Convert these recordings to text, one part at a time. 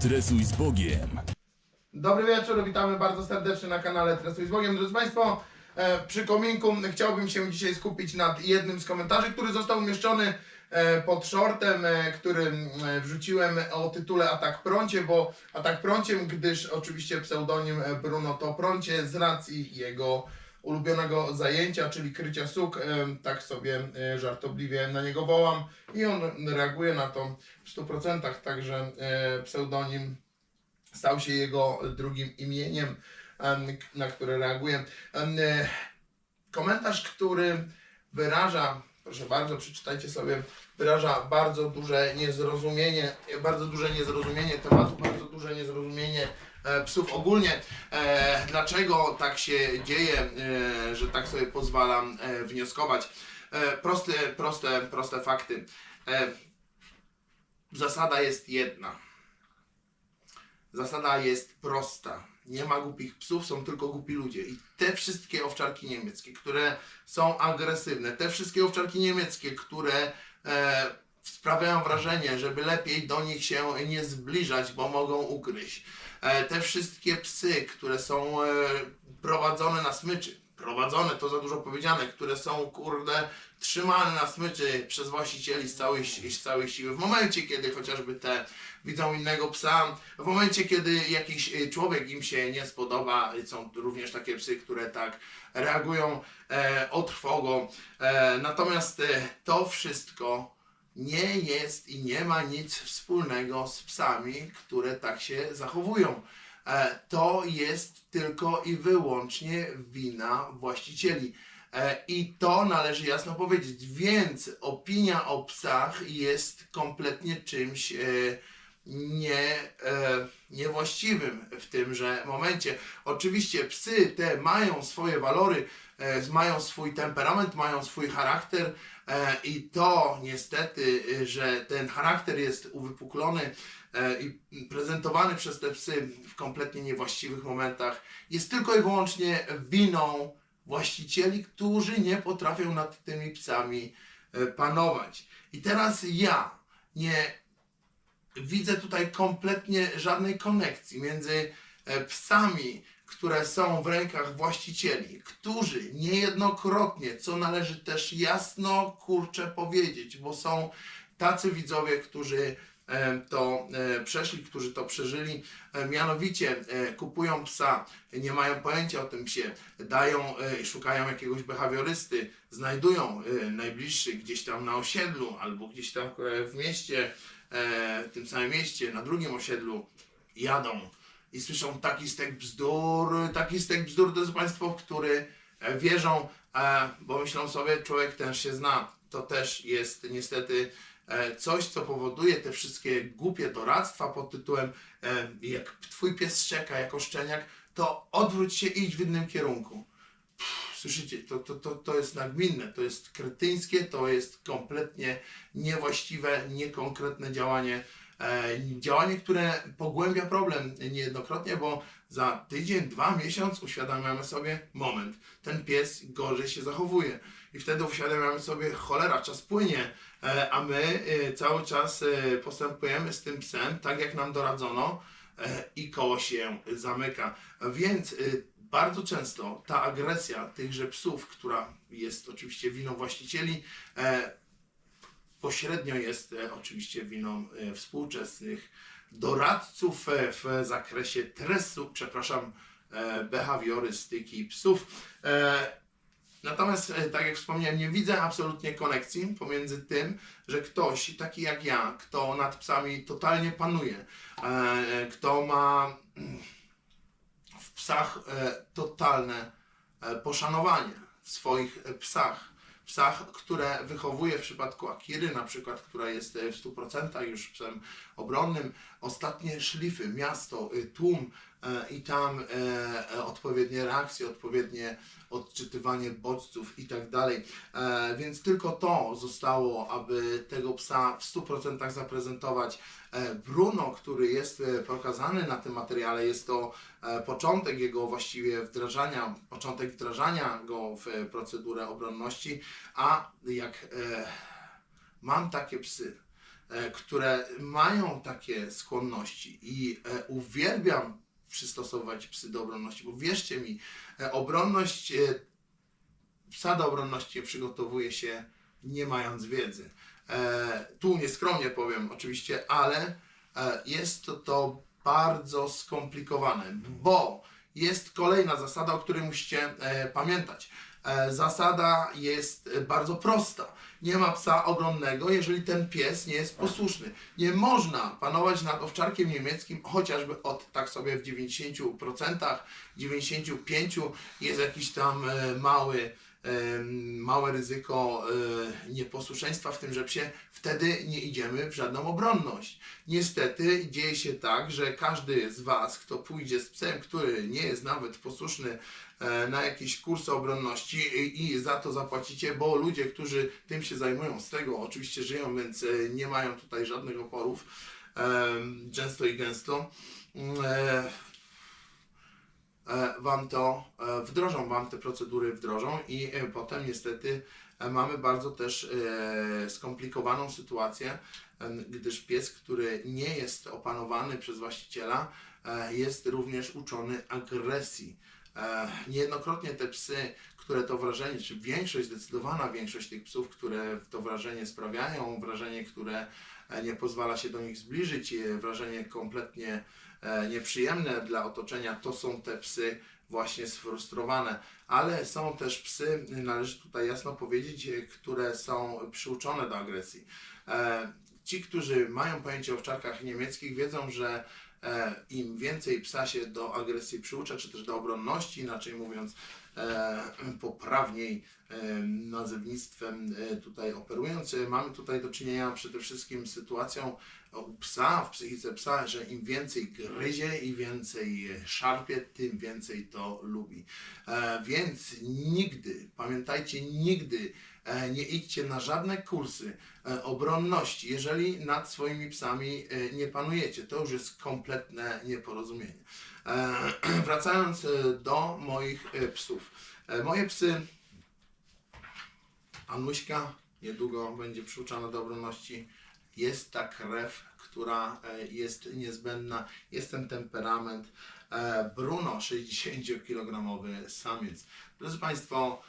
Tresuj z Bogiem. Dobry wieczór, witamy bardzo serdecznie na kanale Tresuj z Bogiem. Drodzy Państwo, e, przy kominku chciałbym się dzisiaj skupić nad jednym z komentarzy, który został umieszczony e, pod shortem, e, który wrzuciłem o tytule Atak Prącie, bo Atak Prąciem, gdyż oczywiście pseudonim Bruno to Prącie z racji jego ulubionego zajęcia, czyli krycia suk, tak sobie żartobliwie na niego wołam i on reaguje na to w 100%, także pseudonim stał się jego drugim imieniem, na które reaguje. E, Komentarz, który wyraża, proszę bardzo, przeczytajcie sobie, wyraża bardzo duże niezrozumienie, bardzo duże niezrozumienie tematu, bardzo duże niezrozumienie psów ogólnie. E, dlaczego tak się dzieje, e, że tak sobie pozwalam e, wnioskować? E, proste, proste, proste fakty. E, zasada jest jedna. Zasada jest prosta. Nie ma głupich psów, są tylko głupi ludzie. I te wszystkie owczarki niemieckie, które są agresywne, te wszystkie owczarki niemieckie, które e, sprawiają wrażenie, żeby lepiej do nich się nie zbliżać, bo mogą ugryźć. E, te wszystkie psy, które są e, prowadzone na smyczy, prowadzone to za dużo powiedziane, które są kurde trzymane na smyczy przez właścicieli z całej, z całej siły. W momencie, kiedy chociażby te widzą innego psa, w momencie, kiedy jakiś y, człowiek im się nie spodoba, są również takie psy, które tak reagują e, otrwogo. E, natomiast e, to wszystko nie jest i nie ma nic wspólnego z psami, które tak się zachowują. E, to jest tylko i wyłącznie wina właścicieli. E, I to należy jasno powiedzieć. Więc opinia o psach jest kompletnie czymś e, nie, e, niewłaściwym w tymże momencie. Oczywiście psy te mają swoje walory, e, mają swój temperament, mają swój charakter e, i to niestety, że ten charakter jest uwypuklony e, i prezentowany przez te psy w kompletnie niewłaściwych momentach jest tylko i wyłącznie winą właścicieli, którzy nie potrafią nad tymi psami e, panować. I teraz ja nie widzę tutaj kompletnie żadnej konekcji między e, psami, które są w rękach właścicieli, którzy niejednokrotnie, co należy też jasno kurczę powiedzieć, bo są tacy widzowie, którzy e, to e, przeszli, którzy to przeżyli, mianowicie kupują psa, nie mają pojęcia o tym psie, dają, szukają jakiegoś behawiorysty, znajdują najbliższy gdzieś tam na osiedlu albo gdzieś tam w mieście, w tym samym mieście, na drugim osiedlu jadą i słyszą taki stek bzdur, taki stek bzdur, drodzy Państwo, w który e, wierzą, e, bo myślą sobie, człowiek ten się zna. To też jest niestety e, coś, co powoduje te wszystkie głupie doradztwa pod tytułem e, jak twój pies szczeka jako szczeniak, to odwróć się i idź w innym kierunku. Słyszycie, to, to, to, to jest nagminne, to jest kretyńskie, to jest kompletnie niewłaściwe, niekonkretne działanie. E, działanie, które pogłębia problem niejednokrotnie, bo za tydzień, dwa, miesiąc uświadamiamy sobie, moment, ten pies gorzej się zachowuje. I wtedy uświadamiamy sobie, cholera, czas płynie, e, a my e, cały czas postępujemy z tym psem tak, jak nam doradzono i koło się zamyka. Więc bardzo często ta agresja tychże psów, która jest oczywiście winą właścicieli, e, pośrednio jest e, oczywiście winą e, współczesnych doradców w zakresie tresu, przepraszam, behawiorystyki psów. Natomiast, tak jak wspomniałem, nie widzę absolutnie konekcji pomiędzy tym, że ktoś taki jak ja, kto nad psami totalnie panuje, kto ma mm, psach e, totalne e, poszanowanie w swoich e, psach, psach, które wychowuje w przypadku Akiry na przykład, która jest w 100% już psem obronnym, ostatnie szlify, miasto, tłum i tam e, e, odpowiednie reakcje, odpowiednie odczytywanie bodźców i tak dalej. E, Więc tylko to zostało, aby tego psa w 100% zaprezentować. E, Bruno, który jest e, pokazany na tym materiale, jest to e, początek jego właściwie wdrażania, początek wdrażania go w e, procedurę obronności, a jak e, mam takie psy, e, które mają takie skłonności i e, uwielbiam przystosować psy do obronności, bo wierzcie mi, e, obronność, e, psa do obronności przygotowuje się nie mając wiedzy. E, tu nieskromnie powiem oczywiście, ale jest to, to bardzo skomplikowane, bo jest kolejna zasada, o której musicie pamiętać. E, zasada jest e, bardzo prosta. Nie ma psa obronnego, jeżeli ten pies nie jest posłuszny. Nie można panować nad owczarkiem niemieckim, chociażby od tak sobie w 90%, 95% jest jakiś tam e, mały, małe ryzyko e, nieposłuszeństwa w tymże psie, wtedy nie idziemy w żadną obronność. Niestety dzieje się tak, że każdy z Was, kto pójdzie z psem, który nie jest nawet posłuszny e, na jakieś kursy obronności i, za to zapłacicie, bo ludzie, którzy tym się zajmują, z tego oczywiście żyją, więc e, nie mają tutaj żadnych oporów, często i gęsto. Mm, wam to wdrożą, wam te procedury wdrożą i e, potem niestety e, mamy bardzo też e, skomplikowaną sytuację, gdyż pies, który nie jest opanowany przez właściciela, jest również uczony agresji. Niejednokrotnie te psy, które to wrażenie, czy większość, zdecydowana większość tych psów, które to wrażenie sprawiają, wrażenie, które nie pozwala się do nich zbliżyć, wrażenie kompletnie nieprzyjemne dla otoczenia, to są te psy właśnie sfrustrowane. Ale są też psy, należy tutaj jasno powiedzieć, e, które są przyuczone do agresji. E, Ci, którzy mają pojęcie o owczarkach niemieckich, wiedzą, że e, im więcej psa się do agresji przyucza, czy też do obronności, inaczej mówiąc, poprawniej e, nazewnictwem e, tutaj operując, e, mamy tutaj do czynienia przede wszystkim z sytuacją u psa, w psychice psa, że im więcej gryzie i więcej e, szarpie, tym więcej to lubi. E, więc nigdy, pamiętajcie, nigdy e, nie idźcie na żadne kursy e, obronności, jeżeli nad swoimi psami e, nie panujecie. To już jest kompletne nieporozumienie. E, Wracając e, do moich e, psów. Moje psy, Anuśka niedługo będzie przyuczana do obronności. Jest ta krew, która jest niezbędna, jest ten temperament. Bruno, 60-kilogramowy samiec. Drodzy Państwo,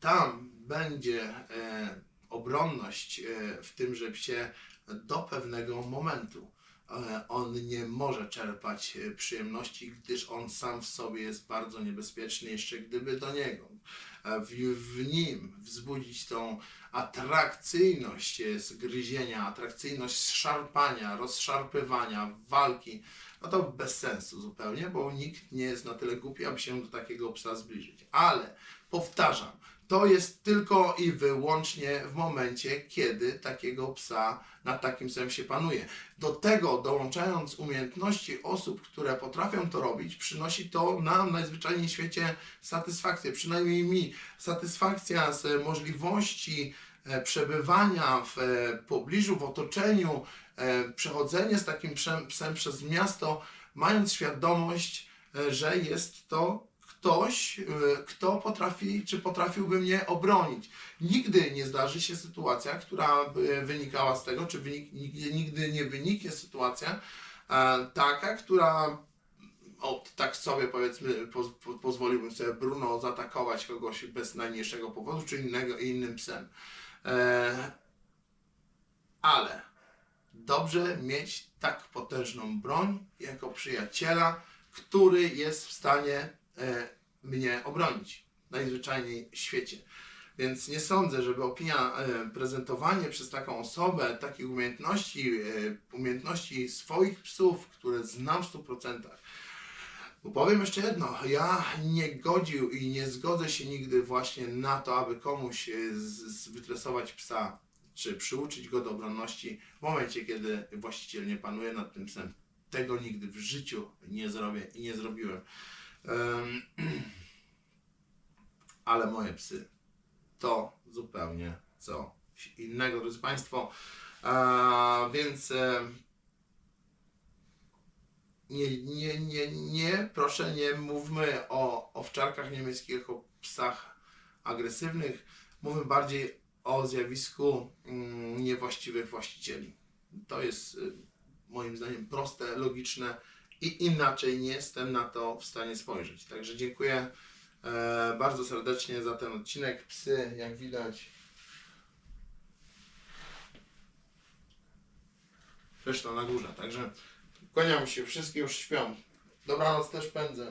tam będzie obronność w tymże psie do pewnego momentu. On nie może czerpać e, przyjemności, gdyż on sam w sobie jest bardzo niebezpieczny, jeszcze gdyby do niego e, w, w nim wzbudzić tą atrakcyjność e, zgryzienia, atrakcyjność szarpania, rozszarpywania, walki, no to bez sensu zupełnie, bo nikt nie jest na tyle głupi, aby się do takiego psa zbliżyć. Ale powtarzam, to jest tylko i wyłącznie w momencie, kiedy takiego psa nad takim psem się panuje. Do tego dołączając umiejętności osób, które potrafią to robić, przynosi to nam najzwyczajniej w świecie satysfakcję, przynajmniej mi. Satysfakcja z możliwości e, przebywania w e, pobliżu, w otoczeniu, e, przechodzenie z takim psem, przez miasto, mając świadomość, że jest to ktoś, e, kto potrafi, czy potrafiłby mnie obronić. Nigdy nie zdarzy się sytuacja, która wynikała z tego, czy wynik, nigdy, nie wyniknie sytuacja e, taka, która o, tak sobie powiedzmy, poz, po, pozwoliłbym sobie Bruno zaatakować kogoś bez najmniejszego powodu, czy innego, innym psem. E, ale dobrze mieć tak potężną broń jako przyjaciela, który jest w stanie mnie obronić najzwyczajniej w świecie. Więc nie sądzę, żeby opinia, e, prezentowanie przez taką osobę takich umiejętności, e, umiejętności swoich psów, które znam w 100%, bo powiem jeszcze jedno, ja nie godził i nie zgodzę się nigdy właśnie na to, aby komuś e, wytresować psa, czy przyuczyć go do obronności w momencie, kiedy właściciel nie panuje nad tym psem. Tego nigdy w życiu nie zrobię i nie zrobiłem. Ale moje psy to zupełnie coś innego, drodzy Państwo. Więc nie, nie, nie, nie, proszę nie mówmy o owczarkach niemieckich jako psach agresywnych. Mówmy bardziej o zjawisku mm, niewłaściwych właścicieli. To jest moim zdaniem proste, logiczne i inaczej nie jestem na to w stanie spojrzeć. Także dziękuję e, bardzo serdecznie za ten odcinek. Psy, jak widać, reszta na górze. Także kłaniam się, wszystkie już śpią. Dobranoc też pędzę.